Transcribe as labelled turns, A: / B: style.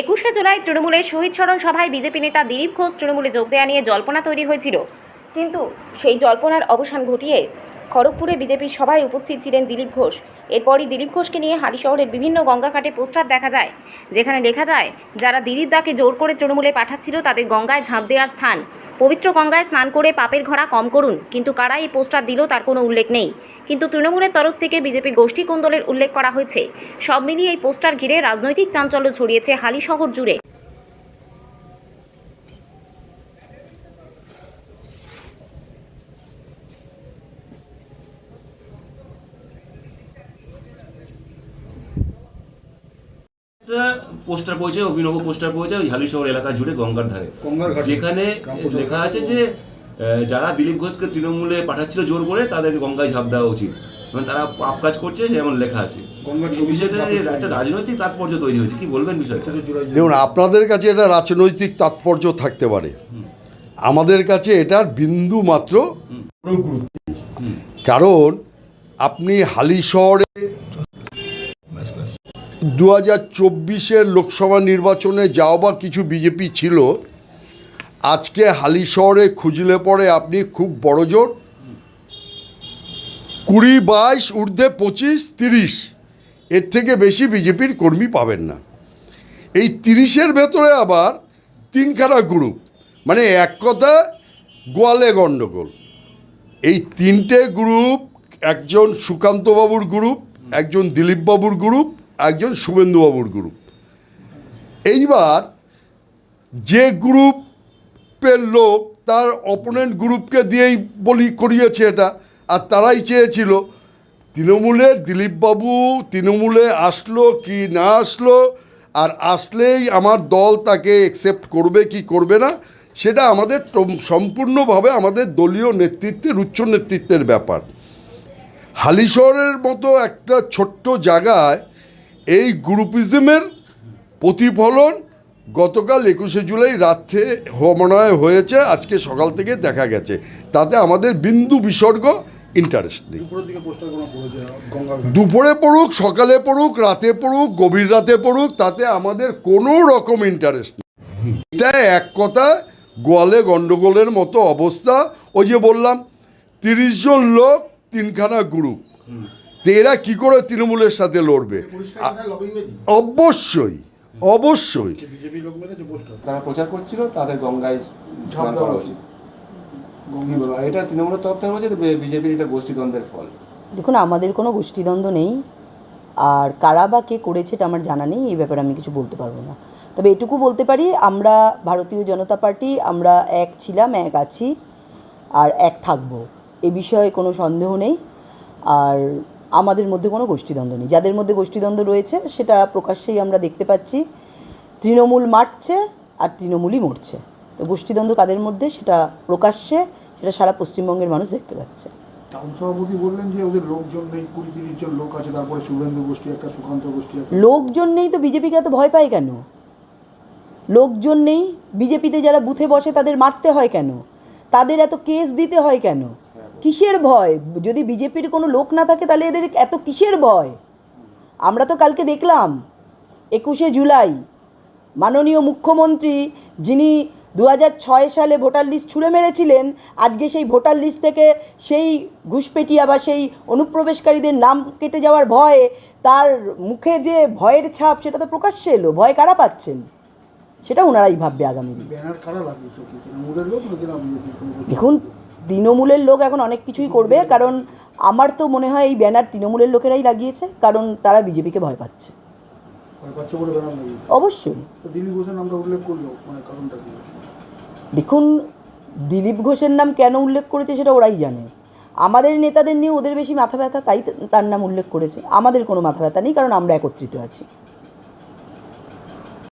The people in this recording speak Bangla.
A: একুশে জুলাই তৃণমূলের শহীদ স্মরণ সভায় বিজেপি নেতা দিলীপ ঘোষ তৃণমূলে যোগ দেওয়া নিয়ে জল্পনা তৈরি হয়েছিল। কিন্তু সেই জল্পনার অবসান ঘটিয়ে খড়গপুরে বিজেপির সভায় উপস্থিত ছিলেন দিলীপ ঘোষ। এরপরই দিলীপ ঘোষকে নিয়ে হালি শহরের বিভিন্ন গঙ্গাঘাটে পোস্টার দেখা যায়। যেখানে লেখা যায়, যারা দিলীপ দাকে জোর করে তৃণমূলে পাঠাচ্ছিল তাদের গঙ্গায় ঝাঁপ দেওয়ার স্থান। পবিত্র গঙ্গায় স্নান করে পাপের ঘোড়া কম করুন। কিন্তু কারা এই পোস্টার দিল তার কোনো উল্লেখ নেই। কিন্তু তৃণমূলের তরফ থেকে বিজেপি গোষ্ঠী কোন্দলের উল্লেখ করা হয়েছে। সব মিলিয়ে এই পোস্টার ঘিরে রাজনৈতিক চাঞ্চল্য ছড়িয়েছে হালি শহর জুড়ে
B: একটা পোস্টার পৌঁছে অভিনব পোস্টার পৌঁছে ওই হালি শহর এলাকা জুড়ে গঙ্গার ধারে। যেখানে লেখা আছে যে যারা দিলীপ ঘোষকে তৃণমূলে পাঠাচ্ছিল জোর করে তাদেরকে গঙ্গায় ঝাঁপ দেওয়া উচিত। মানে তারা পাপ কাজ করছে যেমন লেখা আছে।
C: গঙ্গা
B: বিষয়টা একটা রাজনৈতিক তাৎপর্য তৈরি হয়েছে। কি বলবেন বিষয়টা?
D: দেখুন আপনাদের কাছে এটা রাজনৈতিক তাৎপর্য থাকতে পারে। আমাদের কাছে এটার বিন্দু মাত্র কারণ আপনি হালি শহরে দু হাজার চব্বিশের লোকসভা নির্বাচনে যাও বা কিছু বিজেপি ছিল, আজকে হালি শহরে খুঁজলে পরে আপনি খুব বড় জোর। কুড়ি, বাইশ, ঊর্ধ্বে পঁচিশ, তিরিশ, এর থেকে বেশি বিজেপির কর্মী পাবেন না। এই তিরিশের ভেতরে আবার তিনখানা গ্রুপ মানে এক কথা গোয়ালে গণ্ডগোল এই তিনটে গ্রুপ একজন সুকান্তবাবুর গ্রুপ একজন দিলীপবাবুর গ্রুপ একজন শুভেন্দুবাবুর গ্রুপ এইবার যে গ্রুপের লোক তার অপোনেন্ট গ্রুপকে দিয়েই বলি করিয়েছে এটা, আর তারাই চেয়েছিল, তৃণমূলের দিলীপবাবু তৃণমূলে আসলো কি না আসলো, আর আসলেই আমার দল তাকে একসেপ্ট করবে কি করবে না, সেটা আমাদের সম্পূর্ণভাবে আমাদের দলীয় নেতৃত্বের, উচ্চ নেতৃত্বের ব্যাপার। হালিশহরের মতো একটা ছোট্ট জায়গায় এই গ্রুপিজমের প্রতিফলন গতকাল একুশে জুলাই রাত্রে হ- মনে হয় হয়েছে আজকে সকাল থেকে দেখা গেছে। তাতে আমাদের বিন্দু বিসর্গ ইন্টারেস্ট নেই। দুপুরে পড়ুক সকালে পড়ুক রাতে পড়ুক গভীর রাতে পড়ুক তাতে আমাদের কোনো রকম ইন্টারেস্ট নেই। এটা এক কথা গোয়ালে গণ্ডগোলের মতো অবস্থা। ওই যে বললাম তিরিশ জন লোক তিনখানা গ্রুপ তো এরা কী করে তৃণমূলের সাথে লড়বে? অবশ্যই অবশ্যই।
C: বিজেপি লোক মেরেছে পোস্টার।
E: তারা প্রচার করছিল তাদের গঙ্গায় স্নান করা
C: উচিত।
E: এটা তৃণমূলের তরফ থেকে বলছে বিজেপির এটা গোষ্ঠীদ্বন্দ্বের ফল।
F: দেখুন আমাদের কোনো গোষ্ঠীদ্বন্দ্ব নেই আর কারা বা কে করেছে এটা আমার জানা নেই এই ব্যাপারে আমি কিছু বলতে পারব না। তবে এটুকু বলতে পারি আমরা ভারতীয় জনতা পার্টি আমরা এক ছিলাম এক আছি আর এক থাকব। এ বিষয়ে কোনো সন্দেহ নেই আর আমাদের মধ্যে কোনো গোষ্ঠীদ্বন্দ্ব নেই। যাদের মধ্যে গোষ্ঠীদ্বন্দ্ব রয়েছে সেটা প্রকাশ্যেই আমরা দেখতে পাচ্ছি। তৃণমূল মারছে আর তৃণমূলই মরছে। তো গোষ্ঠীদ্বন্দ্ব কাদের মধ্যে সেটা প্রকাশ্যে সেটা সারা পশ্চিমবঙ্গের মানুষ দেখতে পাচ্ছে।
C: টাউন সভাপতি বললেন যে ওদের লোকজন নেই কুড়ি তিরিশ জন লোক আছে তারপরে শুভেন্দু গোষ্ঠী একটা সুকান্ত গোষ্ঠী
F: লোকজন নেই তো বিজেপিকে এত ভয় পায় কেন? লোকজন নেই বিজেপিতে যারা বুথে বসে তাদের মারতে হয় কেন? তাদের এত কেস দিতে হয় কেন? কিসের ভয়? যদি বিজেপির কোনো লোক না থাকে তাহলে এদের এত কিসের ভয়? আমরা তো কালকে দেখলাম একুশে জুলাই মাননীয় মুখ্যমন্ত্রী যিনি দু ছয় সালে ভোটার লিস্ট ছুঁড়ে মেরেছিলেন আজকে সেই ভোটার লিস্ট থেকে সেই ঘুষপেটিয়া বা সেই অনুপ্রবেশকারীদের নাম কেটে যাওয়ার ভয়ে তার মুখে যে ভয়ের ছাপ সেটা তো প্রকাশ্যে এলো। ভয় কারা পাচ্ছেন? সেটা ওনারাই ভাববে আগামী দিনে। দেখুন তৃণমূলের লোক এখন অনেক কিছুই করবে কারণ আমার তো মনে হয় এই ব্যানার তৃণমূলের লোকেরাই লাগিয়েছে কারণ তারা বিজেপিকে ভয় পাচ্ছে। অবশ্যই।
C: মানে
F: দেখুন দিলীপ ঘোষের নাম কেন উল্লেখ করেছে সেটা ওরাই জানে। আমাদের নেতাদের নিয়ে ওদের বেশি মাথা ব্যথা তাই তার নাম উল্লেখ করেছে। আমাদের কোনো মাথা ব্যথা নেই কারণ আমরা একত্রিত আছি।